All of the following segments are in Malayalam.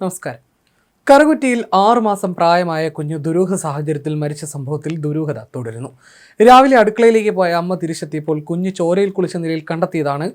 നമസ്കാരം. കറുകുറ്റിയിൽ ആറുമാസം പ്രായമായ കുഞ്ഞു ദുരൂഹ സാഹചര്യത്തിൽ മരിച്ച സംഭവത്തിൽ ദുരൂഹത തുടരുന്നു. രാവിലെ അടുക്കളയിലേക്ക് പോയ അമ്മ തിരിച്ചെത്തിയപ്പോൾ കുഞ്ഞ് ചോരയിൽ കുളിച്ച നിലയിൽ കണ്ടെത്തിയതാണ്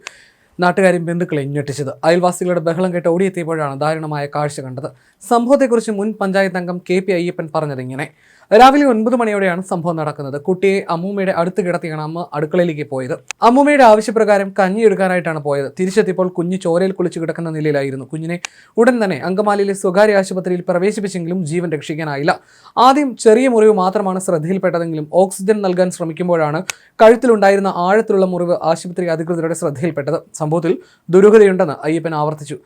നാട്ടുകാരും ബന്ധുക്കളെ ഞെട്ടിച്ചത്. അയൽവാസികളുടെ ബഹളം കേട്ട് ഓടിയെത്തിയപ്പോഴാണ് ദാരുണമായ കാഴ്ച കണ്ടത്. സംഭവത്തെക്കുറിച്ച് മുൻ പഞ്ചായത്ത് അംഗം കെ പി അയ്യപ്പൻ പറഞ്ഞത് ഇങ്ങനെ. രാവിലെ ഒൻപത് മണിയോടെയാണ് സംഭവം നടക്കുന്നത്. കുട്ടിയെ അമ്മൂമ്മയുടെ അടുത്ത് കിടത്തിയാണ് അമ്മ അടുക്കളയിലേക്ക് പോയത്. അമ്മൂമ്മയുടെ ആവശ്യപ്രകാരം കഞ്ഞി എടുക്കാനായിട്ടാണ് പോയത്. തിരിച്ചെത്തിയപ്പോൾ കുഞ്ഞ് ചോരയിൽ കുളിച്ച് കിടക്കുന്ന നിലയിലായിരുന്നു. കുഞ്ഞിനെ ഉടൻ തന്നെ അങ്കമാലിയിലെ സ്വകാര്യ ആശുപത്രിയിൽ പ്രവേശിപ്പിച്ചെങ്കിലും ജീവൻ രക്ഷിക്കാനായില്ല. ആദ്യം ചെറിയ മുറിവ് മാത്രമാണ് ശ്രദ്ധയിൽപ്പെട്ടതെങ്കിലും ഓക്സിജൻ നൽകാൻ ശ്രമിക്കുമ്പോഴാണ് കഴുത്തിലുണ്ടായിരുന്ന ആഴത്തിലുള്ള മുറിവ് ആശുപത്രി അധികൃതരുടെ ശ്രദ്ധയിൽപ്പെട്ടത്. സംഭവത്തിൽ ദുരൂഹതയുണ്ടെന്ന് അയ്യപ്പൻ ആവർത്തിച്ചു.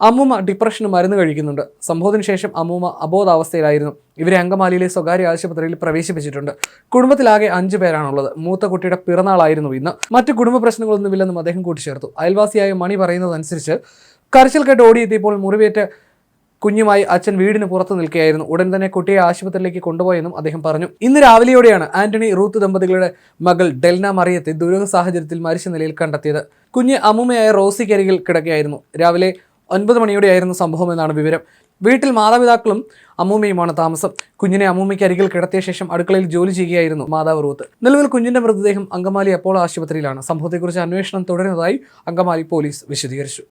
അമ്മൂമ്മ ഡിപ്രഷന് മരുന്ന് കഴിക്കുന്നുണ്ട്. സംഭവത്തിന് ശേഷം അമ്മൂമ്മ അബോധാവസ്ഥയിലായിരുന്നു. ഇവരെ അങ്കമാലിയിലെ സ്വകാര്യ ആശുപത്രിയിൽ പ്രവേശിപ്പിച്ചിട്ടുണ്ട്. കുടുംബത്തിലാകെ അഞ്ചു പേരാണുള്ളത്. മൂത്ത കുട്ടിയുടെ പിറന്നാളായിരുന്നു ഇന്ന്. മറ്റു കുടുംബ പ്രശ്നങ്ങളൊന്നുമില്ലെന്നും അദ്ദേഹം കൂട്ടിച്ചേർത്തു. അയൽവാസിയായ മണി പറയുന്നതനുസരിച്ച് കരച്ചിൽ കേട്ട് ഓടിയെത്തിയപ്പോൾ മുറിവേറ്റ് കുഞ്ഞുമായി അച്ഛൻ വീടിന് പുറത്ത് നിൽക്കുകയായിരുന്നു. ഉടൻ തന്നെ കുട്ടിയെ ആശുപത്രിയിലേക്ക് കൊണ്ടുപോയെന്നും അദ്ദേഹം പറഞ്ഞു. ഇന്ന് രാവിലെയോടെയാണ് ആന്റണി റൂത്ത് ദമ്പതികളുടെ മകൾ ഡെൽന മറിയത്തെ ദുരൂഹ സാഹചര്യത്തിൽ മരിച്ച നിലയിൽ കണ്ടെത്തിയത്. കുഞ്ഞ് അമ്മൂമ്മയായ റോസിക്കരികിൽ കിടക്കുകയായിരുന്നു. രാവിലെ ഒൻപത് മണിയോടെയായിരുന്നു സംഭവം എന്നാണ് വിവരം. വീട്ടിൽ മാതാപിതാക്കളും അമ്മൂമ്മയുമാണ് താമസം. കുഞ്ഞിനെ അമ്മൂമ്മയ്ക്ക് അരികിൽ കിടത്തിയ ശേഷം അടുക്കളയിൽ ജോലി ചെയ്യുകയായിരുന്നു മാതാവ് റൂത്ത്. നിലവിൽ കുഞ്ഞിന്റെ മൃതദേഹം അങ്കമാലി അപ്പോളോ ആശുപത്രിയിലാണ്. സംഭവത്തെക്കുറിച്ച് അന്വേഷണം തുടരുന്നതായി അങ്കമാലി പോലീസ് വിശദീകരിച്ചു.